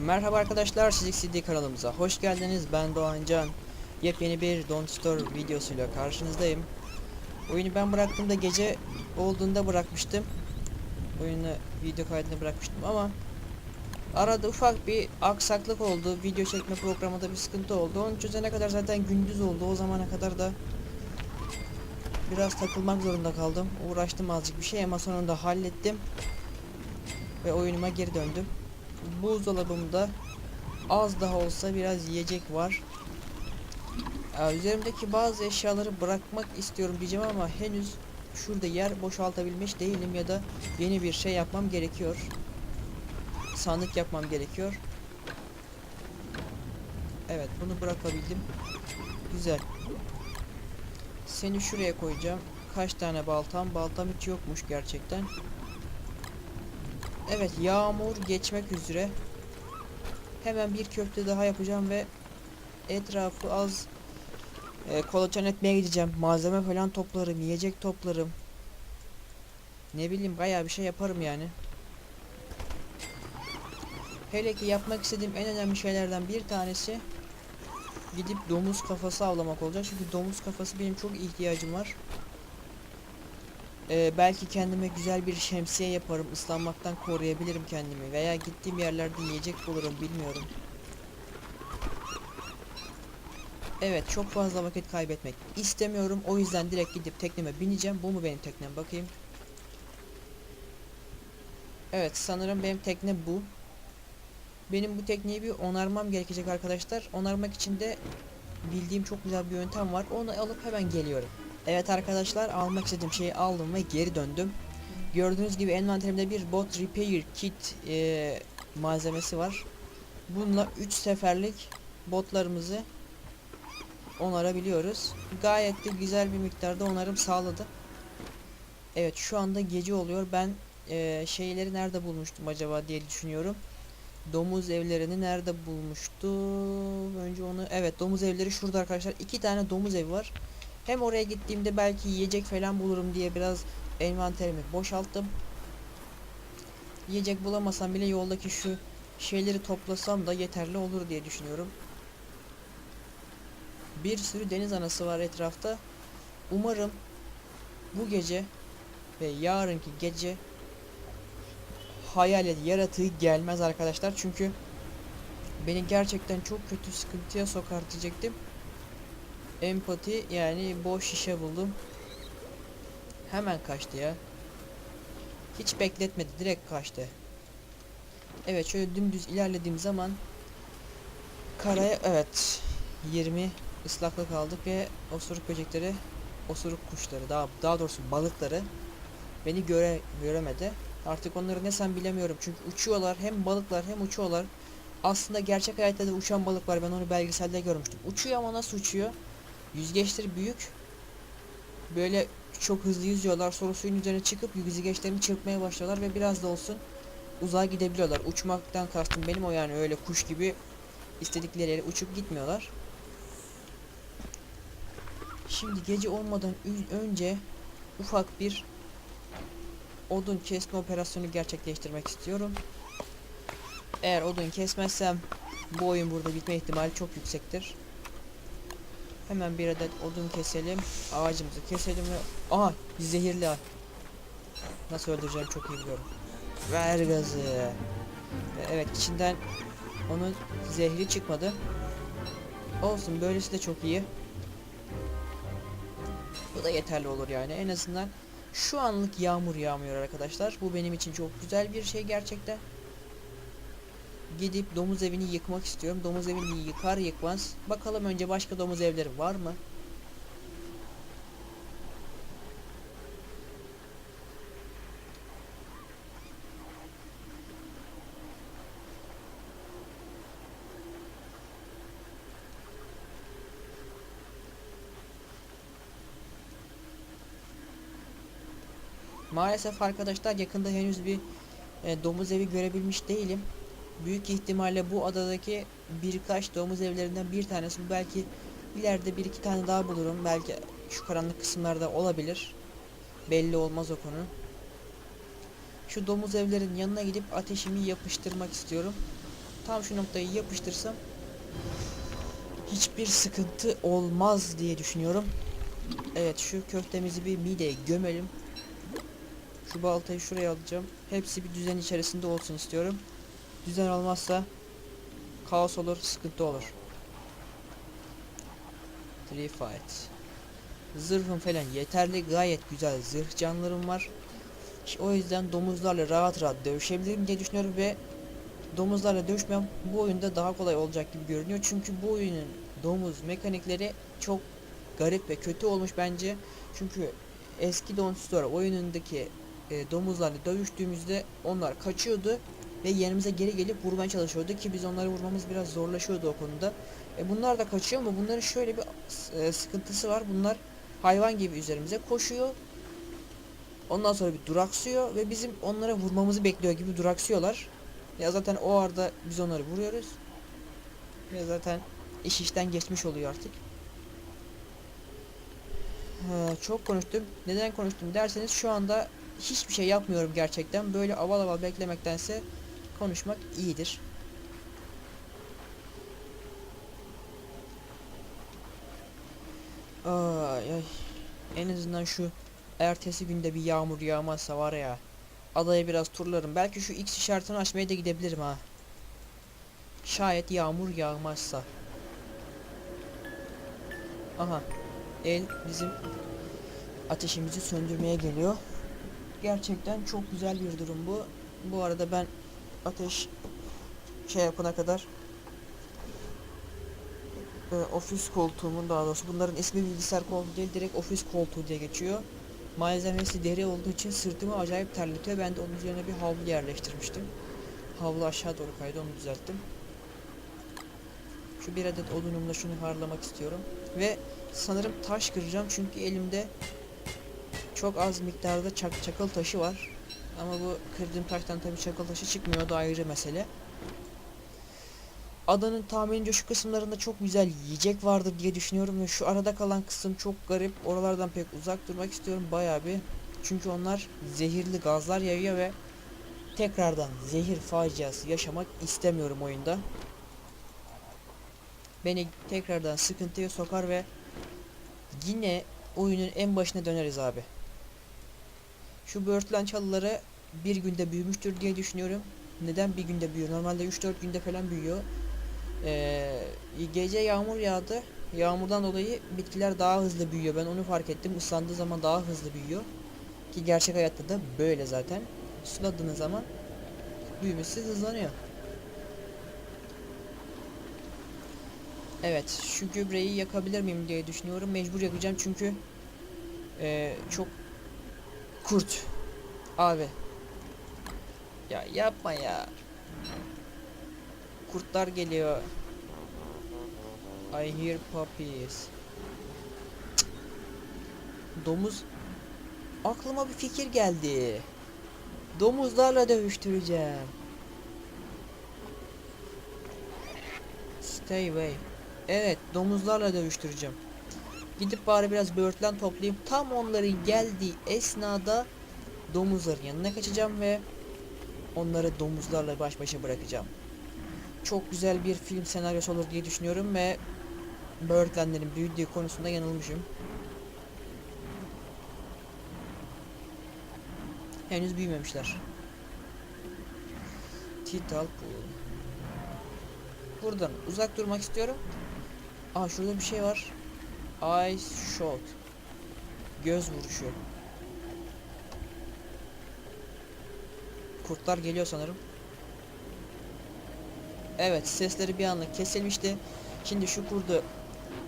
Merhaba arkadaşlar, Sizik CD kanalımıza hoş geldiniz. Ben Doğan Can. Yepyeni bir Don't Store videosuyla karşınızdayım. Oyunu ben bıraktığımda gece olduğunda bırakmıştım. Oyunu video kaydını bırakmıştım ama arada ufak bir aksaklık oldu. Video çekme programında bir sıkıntı oldu. Onu çözene kadar zaten gündüz oldu. O zamana kadar da biraz takılmak zorunda kaldım. Uğraştım azıcık bir şey ama sonunda hallettim. Ve oyunuma geri döndüm buzdolabımda az daha olsa biraz yiyecek var. Ee, üzerimdeki bazı eşyaları bırakmak istiyorum diyeceğim ama henüz şurada yer boşaltabilmiş değilim ya da yeni bir şey yapmam gerekiyor. Sandık yapmam gerekiyor. Evet bunu bırakabildim. Güzel. Seni şuraya koyacağım. Kaç tane baltam? Baltam hiç yokmuş gerçekten. Evet yağmur geçmek üzere. Hemen bir köfte daha yapacağım ve etrafı az e, kolaçan etmeye gideceğim. Malzeme falan toplarım, yiyecek toplarım. Ne bileyim bayağı bir şey yaparım yani. Hele ki yapmak istediğim en önemli şeylerden bir tanesi gidip domuz kafası avlamak olacak. Çünkü domuz kafası benim çok ihtiyacım var. Ee, belki kendime güzel bir şemsiye yaparım. ıslanmaktan koruyabilirim kendimi. Veya gittiğim yerlerde yiyecek bulurum bilmiyorum. Evet çok fazla vakit kaybetmek istemiyorum. O yüzden direkt gidip tekneme bineceğim. Bu mu benim teknem bakayım. Evet sanırım benim tekne bu. Benim bu tekneyi bir onarmam gerekecek arkadaşlar. Onarmak için de bildiğim çok güzel bir yöntem var. Onu alıp hemen geliyorum. Evet arkadaşlar almak istediğim şeyi aldım ve geri döndüm. Gördüğünüz gibi envanterimde bir bot repair kit e, malzemesi var. Bununla 3 seferlik botlarımızı onarabiliyoruz. Gayet de güzel bir miktarda onarım sağladı. Evet şu anda gece oluyor. Ben e, şeyleri nerede bulmuştum acaba diye düşünüyorum. Domuz evlerini nerede bulmuştum? Önce onu evet domuz evleri şurada arkadaşlar. iki tane domuz evi var. Hem oraya gittiğimde belki yiyecek falan bulurum diye biraz envanterimi boşalttım. Yiyecek bulamasam bile yoldaki şu şeyleri toplasam da yeterli olur diye düşünüyorum. Bir sürü deniz anası var etrafta. Umarım bu gece ve yarınki gece hayalet yaratığı gelmez arkadaşlar. Çünkü beni gerçekten çok kötü sıkıntıya sokar diyecektim. Empati yani boş şişe buldum. Hemen kaçtı ya. Hiç bekletmedi direkt kaçtı. Evet şöyle dümdüz ilerlediğim zaman karaya evet 20 ıslaklık aldık ve osuruk böcekleri osuruk kuşları daha daha doğrusu balıkları beni göre göremedi. Artık onları ne sen bilemiyorum çünkü uçuyorlar hem balıklar hem uçuyorlar. Aslında gerçek hayatta da uçan balık var ben onu belgeselde görmüştüm. Uçuyor ama nasıl uçuyor? Yüzgeçleri büyük. Böyle çok hızlı yüzüyorlar. Sonra suyun üzerine çıkıp yüzgeçlerini çırpmaya başlıyorlar ve biraz da olsun uzağa gidebiliyorlar. Uçmaktan kastım benim o yani öyle kuş gibi istedikleri yere uçup gitmiyorlar. Şimdi gece olmadan önce ufak bir odun kesme operasyonu gerçekleştirmek istiyorum. Eğer odun kesmezsem bu oyun burada bitme ihtimali çok yüksektir. Hemen bir adet odun keselim. Ağacımızı keselim ve... Aha zehirli. Nasıl öldüreceğim çok iyi biliyorum. Ver gazı. Ve evet içinden onun zehri çıkmadı. Olsun böylesi de çok iyi. Bu da yeterli olur yani en azından şu anlık yağmur yağmıyor arkadaşlar. Bu benim için çok güzel bir şey gerçekten. Gidip domuz evini yıkmak istiyorum. Domuz evini yıkar yıkmaz. Bakalım önce başka domuz evleri var mı? Maalesef arkadaşlar yakında henüz bir e, domuz evi görebilmiş değilim. Büyük ihtimalle bu adadaki birkaç domuz evlerinden bir tanesi belki ileride bir iki tane daha bulurum. Belki şu karanlık kısımlarda olabilir. Belli olmaz o konu. Şu domuz evlerin yanına gidip ateşimi yapıştırmak istiyorum. tam şu noktayı yapıştırsam hiçbir sıkıntı olmaz diye düşünüyorum. Evet şu köftemizi bir mideye gömelim. Şu baltayı şuraya alacağım. Hepsi bir düzen içerisinde olsun istiyorum. Düzen olmazsa kaos olur, sıkıntı olur. Three fight. Zırhım falan yeterli, gayet güzel zırh canlarım var. O yüzden domuzlarla rahat rahat dövüşebilirim diye düşünüyorum ve domuzlarla dövüşmem bu oyunda daha kolay olacak gibi görünüyor. Çünkü bu oyunun domuz mekanikleri çok garip ve kötü olmuş bence. Çünkü eski Dawn Store oyunundaki e, domuzlarla dövüştüğümüzde onlar kaçıyordu ve yerimize geri gelip vurmaya çalışıyordu ki biz onları vurmamız biraz zorlaşıyordu o konuda. E, bunlar da kaçıyor ama bunların şöyle bir e, sıkıntısı var. Bunlar hayvan gibi üzerimize koşuyor. Ondan sonra bir duraksıyor ve bizim onlara vurmamızı bekliyor gibi duraksıyorlar. Ya zaten o arada biz onları vuruyoruz. Ve zaten iş işten geçmiş oluyor artık. Ha, çok konuştum. Neden konuştum derseniz şu anda hiçbir şey yapmıyorum gerçekten. Böyle aval aval beklemektense konuşmak iyidir. Ay ay. En azından şu ertesi günde bir yağmur yağmazsa var ya. Adaya biraz turlarım. Belki şu X işaretini açmaya da gidebilirim ha. Şayet yağmur yağmazsa. Aha. El bizim ateşimizi söndürmeye geliyor. Gerçekten çok güzel bir durum bu. Bu arada ben ateş şey yapana kadar e, ofis koltuğumun daha doğrusu bunların ismi bilgisayar koltuğu değil direkt ofis koltuğu diye geçiyor. Malzemesi deri olduğu için sırtımı acayip terletiyor. Ben de onun üzerine bir havlu yerleştirmiştim. Havlu aşağı doğru kaydı onu düzelttim. Şu bir adet odunumla şunu harlamak istiyorum. Ve sanırım taş kıracağım çünkü elimde çok az miktarda çak çakıl taşı var. Ama bu kırdığım taştan tabii çakıl taşı çıkmıyor da ayrı mesele. Adanın tahminimce şu kısımlarında çok güzel yiyecek vardı diye düşünüyorum ve şu arada kalan kısım çok garip. Oralardan pek uzak durmak istiyorum bayağı bir. Çünkü onlar zehirli gazlar yayıyor ve tekrardan zehir faciası yaşamak istemiyorum oyunda. Beni tekrardan sıkıntıya sokar ve yine oyunun en başına döneriz abi. Şu böğürtlen çalıları bir günde büyümüştür diye düşünüyorum. Neden bir günde büyüyor? Normalde 3-4 günde falan büyüyor. Ee, gece yağmur yağdı. Yağmurdan dolayı bitkiler daha hızlı büyüyor. Ben onu fark ettim. Islandığı zaman daha hızlı büyüyor. Ki gerçek hayatta da böyle zaten. Suladığınız zaman büyümesi hızlanıyor. Evet, şu gübreyi yakabilir miyim diye düşünüyorum. Mecbur yakacağım çünkü ee, çok kurt. Abi. Ya yapma ya. Kurtlar geliyor. I hear puppies. Domuz. Aklıma bir fikir geldi. Domuzlarla dövüştüreceğim. Stay away. Evet, domuzlarla dövüştüreceğim. Gidip bari biraz böğürtlen toplayayım. Tam onların geldiği esnada domuzların yanına kaçacağım ve onları domuzlarla baş başa bırakacağım. Çok güzel bir film senaryosu olur diye düşünüyorum ve böğürtlenlerin büyüdüğü konusunda yanılmışım. Henüz büyümemişler. Tital Pool. Buradan uzak durmak istiyorum. Aa şurada bir şey var. Ice shot. Göz vuruşu. Kurtlar geliyor sanırım. Evet sesleri bir anlık kesilmişti. Şimdi şu kurdu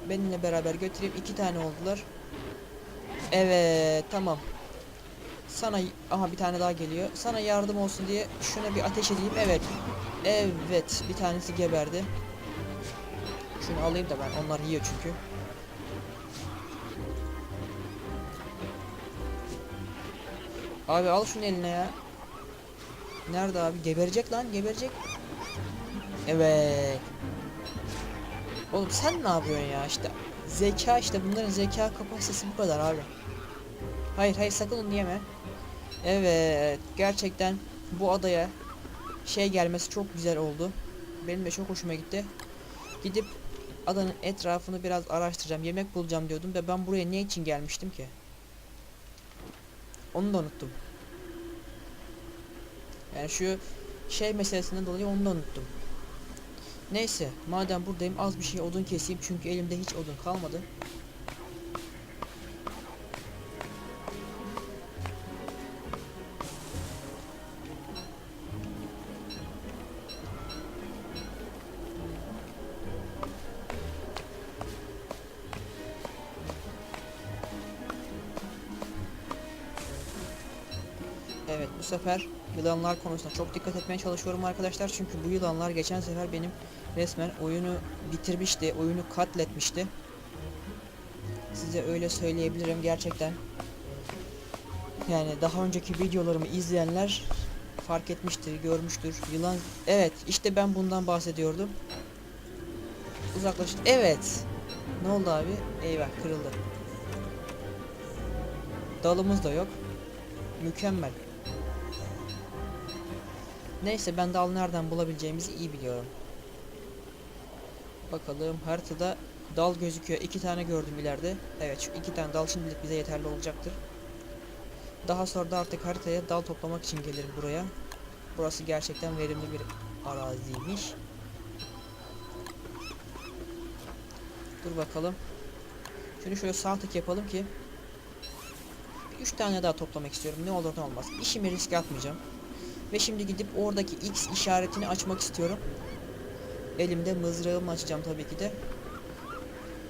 benimle beraber götüreyim. iki tane oldular. Evet tamam. Sana aha bir tane daha geliyor. Sana yardım olsun diye şuna bir ateş edeyim. Evet. Evet bir tanesi geberdi. Şunu alayım da ben onlar yiyor çünkü. Abi al şunu eline ya. Nerede abi? Geberecek lan geberecek. Evet. Oğlum sen ne yapıyorsun ya işte. Zeka işte bunların zeka kapasitesi bu kadar abi. Hayır hayır sakın onu yeme. Evet gerçekten bu adaya şey gelmesi çok güzel oldu. Benim de çok hoşuma gitti. Gidip adanın etrafını biraz araştıracağım. Yemek bulacağım diyordum ve ben buraya ne için gelmiştim ki? Onu da unuttum. Yani şu şey meselesinden dolayı onu da unuttum. Neyse madem buradayım az bir şey odun keseyim çünkü elimde hiç odun kalmadı. Evet bu sefer yılanlar konusunda çok dikkat etmeye çalışıyorum arkadaşlar. Çünkü bu yılanlar geçen sefer benim resmen oyunu bitirmişti. Oyunu katletmişti. Size öyle söyleyebilirim gerçekten. Yani daha önceki videolarımı izleyenler fark etmiştir, görmüştür. Yılan evet işte ben bundan bahsediyordum. Uzaklaştı. Evet. Ne oldu abi? Eyvah kırıldı. Dalımız da yok. Mükemmel. Neyse ben dal nereden bulabileceğimizi iyi biliyorum. Bakalım haritada dal gözüküyor. İki tane gördüm ileride. Evet şu iki tane dal şimdilik bize yeterli olacaktır. Daha sonra da artık haritaya dal toplamak için gelirim buraya. Burası gerçekten verimli bir araziymiş. Dur bakalım. Şunu şöyle sağ tık yapalım ki 3 tane daha toplamak istiyorum. Ne olur ne olmaz. İşimi riske atmayacağım. Ve şimdi gidip oradaki X işaretini açmak istiyorum. Elimde mızrağımı açacağım tabii ki de.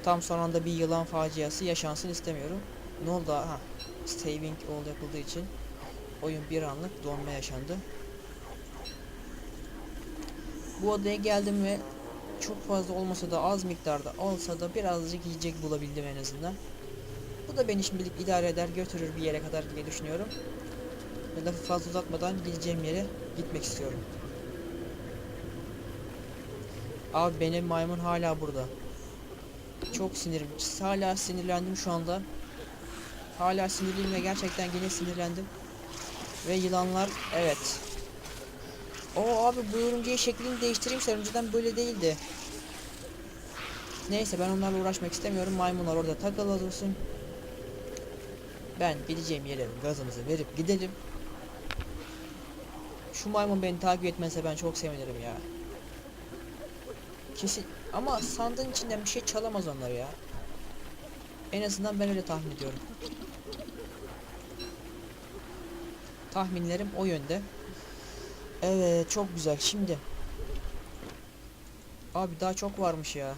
Tam son anda bir yılan faciası yaşansın istemiyorum. Ne oldu? Ha. Saving all yapıldığı için oyun bir anlık donma yaşandı. Bu odaya geldim ve çok fazla olmasa da az miktarda olsa da birazcık yiyecek bulabildim en azından. Bu da beni şimdilik idare eder götürür bir yere kadar diye düşünüyorum. Ve lafı fazla uzatmadan gideceğim yere gitmek istiyorum. Abi benim maymun hala burada. Çok sinirim. Hala sinirlendim şu anda. Hala sinirliyim ve gerçekten yine sinirlendim. Ve yılanlar evet. O abi bu örümceğin şeklini değiştireyim sen önceden böyle değildi. Neyse ben onlarla uğraşmak istemiyorum. Maymunlar orada takılı dursun. Ben gideceğim yere gazımızı verip gidelim. Şu maymun beni takip etmezse ben çok sevinirim ya. Kesin ama sandığın içinden bir şey çalamaz onlar ya. En azından ben öyle tahmin ediyorum. Tahminlerim o yönde. Evet çok güzel şimdi. Abi daha çok varmış ya.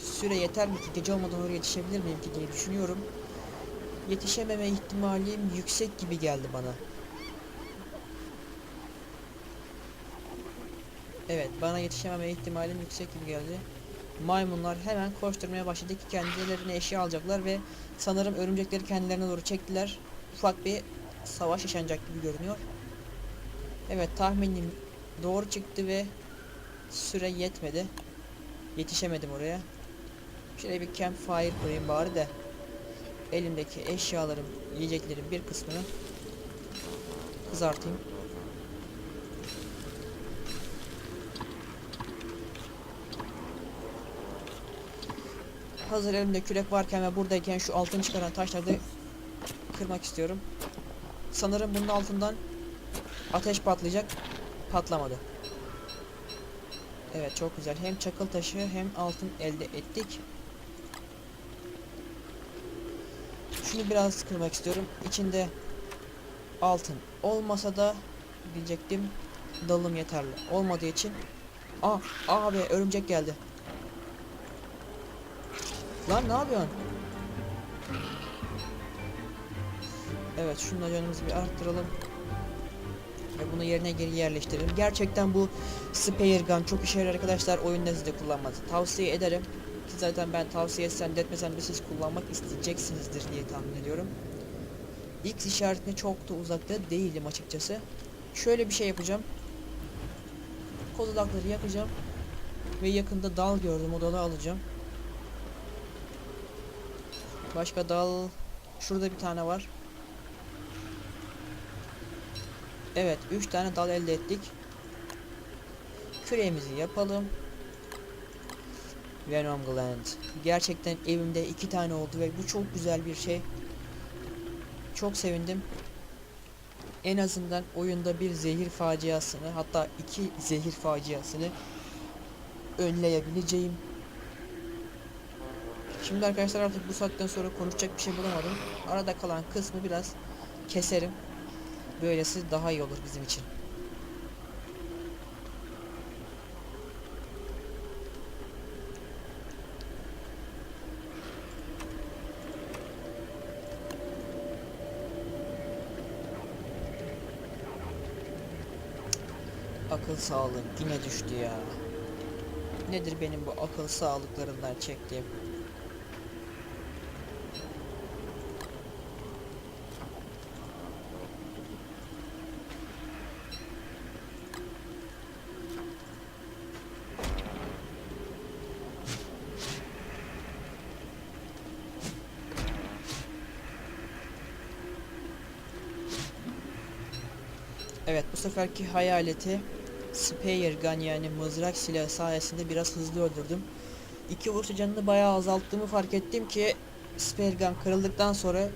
Süre yeter mi ki gece olmadan oraya yetişebilir miyim ki diye düşünüyorum. Yetişememe ihtimalim yüksek gibi geldi bana. Evet bana yetişememe ihtimalim yüksek gibi geldi. Maymunlar hemen koşturmaya başladı ki kendilerine eşya alacaklar ve sanırım örümcekleri kendilerine doğru çektiler. Ufak bir savaş yaşanacak gibi görünüyor. Evet tahminim doğru çıktı ve süre yetmedi. Yetişemedim oraya. Şöyle bir campfire kurayım bari de elimdeki eşyalarım, yiyeceklerin bir kısmını kızartayım. Hazır elimde kürek varken ve buradayken şu altın çıkaran taşları kırmak istiyorum. Sanırım bunun altından ateş patlayacak. Patlamadı. Evet çok güzel. Hem çakıl taşı hem altın elde ettik. Şunu biraz kırmak istiyorum. İçinde altın olmasa da diyecektim dalım yeterli. Olmadığı için Aa, abi örümcek geldi. Lan ne yapıyorsun? Evet şununla canımızı bir arttıralım. Ve bunu yerine geri yerleştirelim. Gerçekten bu Spare Gun çok işe yarar arkadaşlar. Oyunda siz de kullanmanızı tavsiye ederim. Ki zaten ben tavsiye etsem de etmesem de siz kullanmak isteyeceksinizdir diye tahmin ediyorum. X işaretine çok da uzakta değilim açıkçası. Şöyle bir şey yapacağım. Kozalakları yakacağım. Ve yakında dal gördüm o dalı alacağım. Başka dal... Şurada bir tane var. Evet 3 tane dal elde ettik. Küreğimizi yapalım. Venom Gland. Gerçekten evimde iki tane oldu ve bu çok güzel bir şey. Çok sevindim. En azından oyunda bir zehir faciasını hatta iki zehir faciasını önleyebileceğim. Şimdi arkadaşlar artık bu saatten sonra konuşacak bir şey bulamadım. Arada kalan kısmı biraz keserim. Böylesi daha iyi olur bizim için. Akıl sağlığım yine düştü ya. Nedir benim bu akıl sağlıklarından çektiğim? Evet bu seferki hayaleti Spear Gun yani mızrak silahı sayesinde biraz hızlı öldürdüm. İki vuruş canını bayağı azalttığımı fark ettim ki Spear Gun kırıldıktan sonra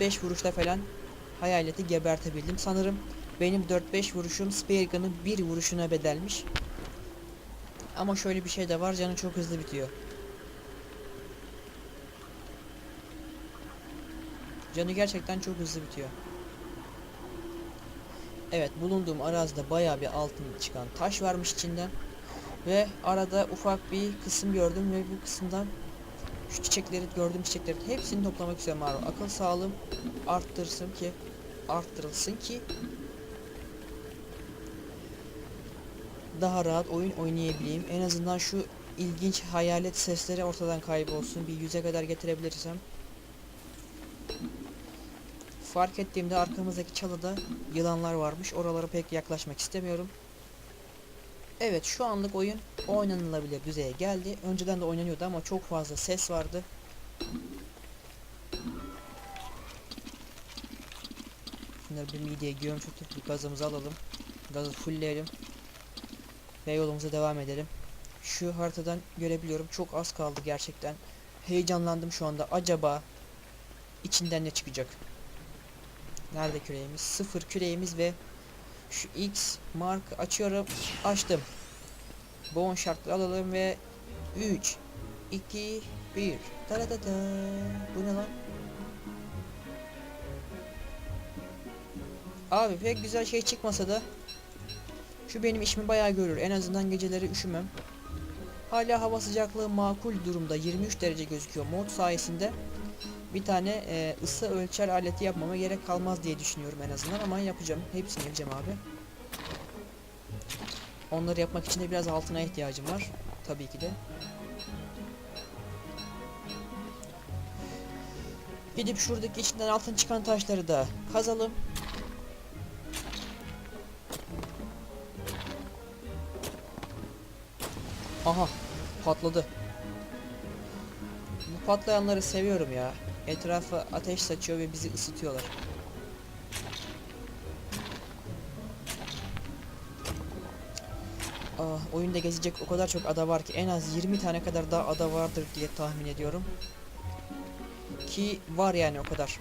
4-5 vuruşta falan hayaleti gebertebildim. Sanırım benim 4-5 vuruşum Spear Gun'ın bir vuruşuna bedelmiş. Ama şöyle bir şey de var canı çok hızlı bitiyor. Canı gerçekten çok hızlı bitiyor. Evet bulunduğum arazide bayağı bir altın çıkan taş varmış içinden. Ve arada ufak bir kısım gördüm ve bu kısımdan şu çiçekleri gördüğüm çiçeklerin hepsini toplamak istiyorum abi. Akıl sağlığım arttırsın ki arttırılsın ki daha rahat oyun oynayabileyim. En azından şu ilginç hayalet sesleri ortadan kaybolsun. Bir yüze kadar getirebilirsem. Fark ettiğimde arkamızdaki çalıda yılanlar varmış. Oralara pek yaklaşmak istemiyorum. Evet şu anlık oyun oynanılabilir düzeye geldi. Önceden de oynanıyordu ama çok fazla ses vardı. Şunları bir mideye gömçürtüp bir gazımızı alalım. Gazı fullleyelim. Ve yolumuza devam edelim. Şu haritadan görebiliyorum. Çok az kaldı gerçekten. Heyecanlandım şu anda. Acaba içinden ne çıkacak? Nerede küreğimiz? Sıfır küreğimiz ve şu X mark açıyorum. Açtım. Bon şartları alalım ve 3 2 1 Taradada. Bu ne lan? Abi pek güzel şey çıkmasa da şu benim işimi bayağı görür. En azından geceleri üşümem. Hala hava sıcaklığı makul durumda. 23 derece gözüküyor mod sayesinde bir tane e, ısı ölçer aleti yapmama gerek kalmaz diye düşünüyorum en azından ama yapacağım. Hepsini yapacağım abi. Onları yapmak için de biraz altına ihtiyacım var. Tabii ki de. Gidip şuradaki içinden altın çıkan taşları da kazalım. Aha patladı. Bu patlayanları seviyorum ya. Etrafa ateş saçıyor ve bizi ısıtıyorlar. Ah, oyunda gezecek o kadar çok ada var ki en az 20 tane kadar daha ada vardır diye tahmin ediyorum. Ki var yani o kadar.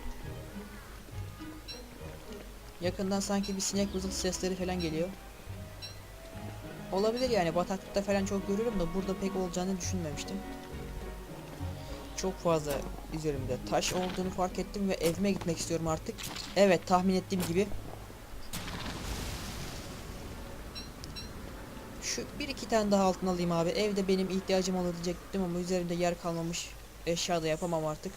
Yakından sanki bir sinek vızıltı sesleri falan geliyor. Olabilir yani bataklıkta falan çok görüyorum da burada pek olacağını düşünmemiştim çok fazla üzerimde taş olduğunu fark ettim ve evime gitmek istiyorum artık. Evet tahmin ettiğim gibi. Şu bir iki tane daha altın alayım abi. Evde benim ihtiyacım olabilecektim ama üzerimde yer kalmamış. Eşya da yapamam artık.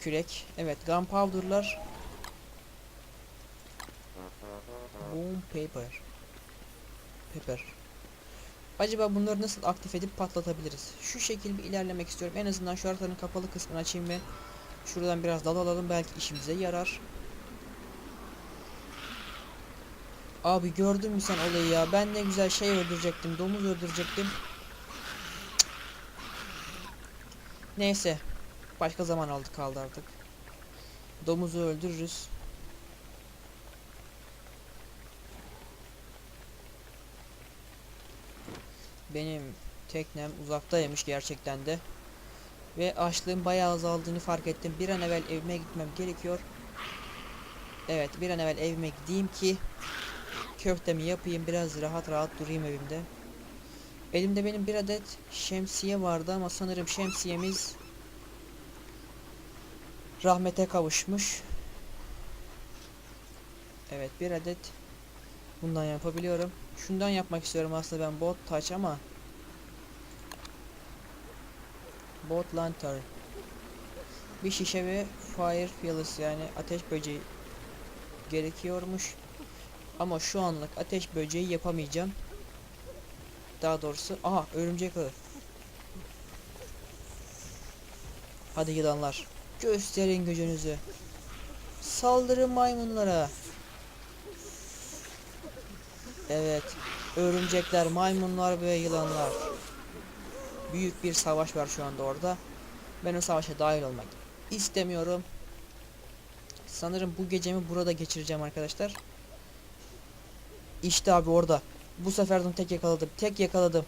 Kürek. Evet gunpowder'lar. Boom paper. Paper. Acaba bunları nasıl aktif edip patlatabiliriz? Şu şekilde bir ilerlemek istiyorum. En azından şu haritanın kapalı kısmını açayım ve şuradan biraz dal alalım. Belki işimize yarar. Abi gördün mü sen olayı ya? Ben ne güzel şey öldürecektim. Domuz öldürecektim. Neyse. Başka zaman aldı kaldı artık. Domuzu öldürürüz. Benim teknem uzaktaymış gerçekten de. Ve açlığın bayağı azaldığını fark ettim. Bir an evvel evime gitmem gerekiyor. Evet bir an evvel evime gideyim ki köftemi yapayım biraz rahat rahat durayım evimde. Elimde benim bir adet şemsiye vardı ama sanırım şemsiyemiz rahmete kavuşmuş. Evet bir adet bundan yapabiliyorum. Şundan yapmak istiyorum aslında ben bot touch ama bot lantern bir şişe ve fire pillars yani ateş böceği gerekiyormuş. Ama şu anlık ateş böceği yapamayacağım. Daha doğrusu aha örümcek ağı. Hadi yılanlar. Gösterin gücünüzü. Saldırın maymunlara. Evet. Örümcekler, maymunlar ve yılanlar. Büyük bir savaş var şu anda orada. Ben o savaşa dahil olmak istemiyorum. Sanırım bu gecemi burada geçireceğim arkadaşlar. İşte abi orada. Bu seferden tek yakaladım. Tek yakaladım.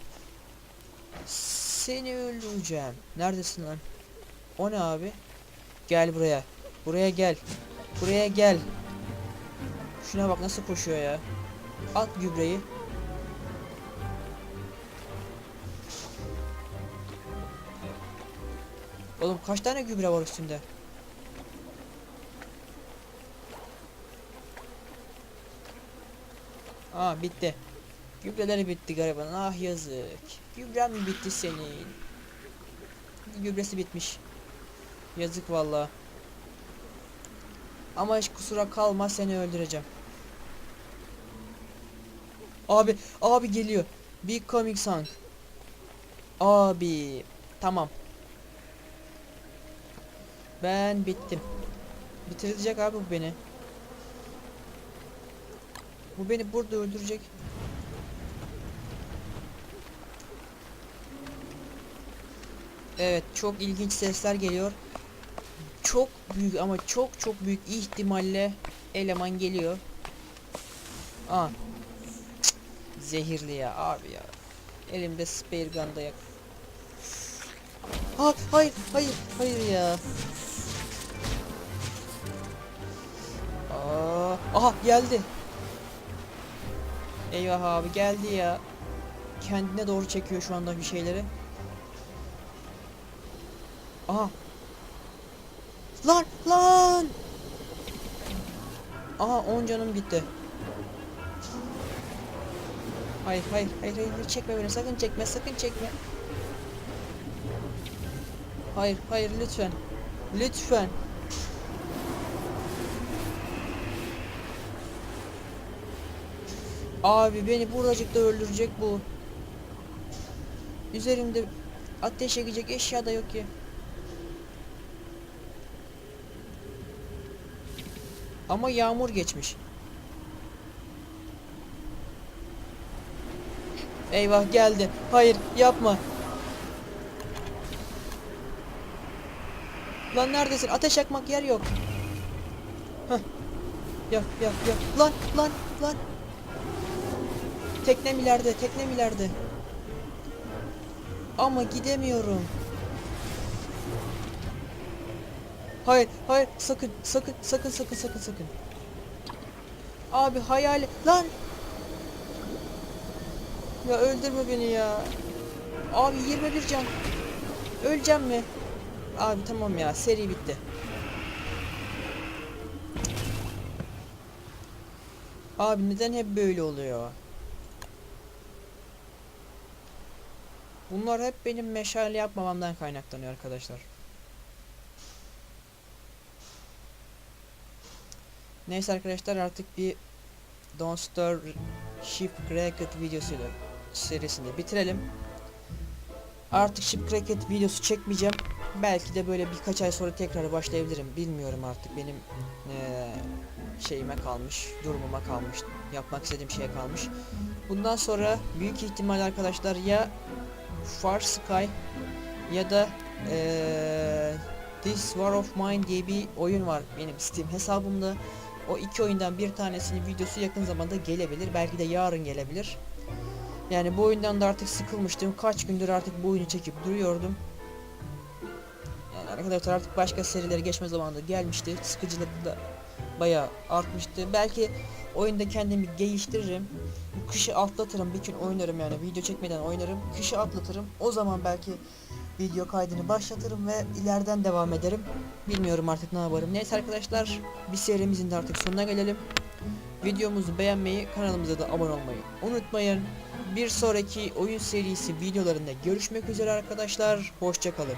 Seni öldüreceğim. Neredesin lan? O ne abi? Gel buraya. Buraya gel. Buraya gel. Şuna bak nasıl koşuyor ya. At gübreyi. Oğlum kaç tane gübre var üstünde? Aa bitti. Gübreleri bitti gariban. Ah yazık. Gübren mi bitti senin? Gübresi bitmiş. Yazık valla. Ama hiç kusura kalma seni öldüreceğim. Abi, abi geliyor. Big Comic Song. Abi, tamam. Ben bittim. Bitirecek abi bu beni. Bu beni burada öldürecek. Evet, çok ilginç sesler geliyor. Çok büyük ama çok çok büyük ihtimalle eleman geliyor. Aa. Zehirli ya abi ya. Elimde spare gun da yak. Ha, hayır, hayır, hayır ya. Aa, aha geldi. Eyvah abi geldi ya. Kendine doğru çekiyor şu anda bir şeyleri. Aha. Lan lan. Aha 10 canım gitti. Hayır hayır hayır hayır çekme beni sakın çekme sakın çekme. Hayır hayır lütfen. Lütfen. Abi beni buracıkta öldürecek bu. Üzerimde ateş yakacak eşya da yok ki. Ama yağmur geçmiş. Eyvah geldi. Hayır yapma. Lan neredesin? Ateş yakmak yer yok. Heh. Yak yak yak. Lan lan lan. Teknem ileride, teknem ileride. Ama gidemiyorum. Hayır, hayır, sakın, sakın, sakın, sakın, sakın, sakın. Abi hayal lan. Ya öldürme beni ya. Abi 21 can. Öleceğim mi? Abi tamam ya, seri bitti. Abi neden hep böyle oluyor? Bunlar hep benim meşale yapmamamdan kaynaklanıyor arkadaşlar. Neyse arkadaşlar artık bir Don't Stir Shipwrecked videosuyla serisini bitirelim. Artık Shipwrecked videosu çekmeyeceğim. Belki de böyle birkaç ay sonra tekrar başlayabilirim. Bilmiyorum artık benim eee, şeyime kalmış, durumuma kalmış, yapmak istediğim şeye kalmış. Bundan sonra büyük ihtimal arkadaşlar ya Far Sky ya da eee, This War of Mine diye bir oyun var benim Steam hesabımda. O iki oyundan bir tanesinin videosu yakın zamanda gelebilir. Belki de yarın gelebilir. Yani bu oyundan da artık sıkılmıştım. Kaç gündür artık bu oyunu çekip duruyordum. Yani arkadaşlar artık başka serilere geçme zamanı gelmişti. Sıkıcılık da bayağı artmıştı. Belki oyunda kendimi geliştiririm. Bu kışı atlatırım. Bir gün oynarım yani. Video çekmeden oynarım. Kışı atlatırım. O zaman belki video kaydını başlatırım ve ileriden devam ederim. Bilmiyorum artık ne yaparım. Neyse arkadaşlar bir serimizin de artık sonuna gelelim. Videomuzu beğenmeyi, kanalımıza da abone olmayı unutmayın. Bir sonraki oyun serisi videolarında görüşmek üzere arkadaşlar. Hoşçakalın.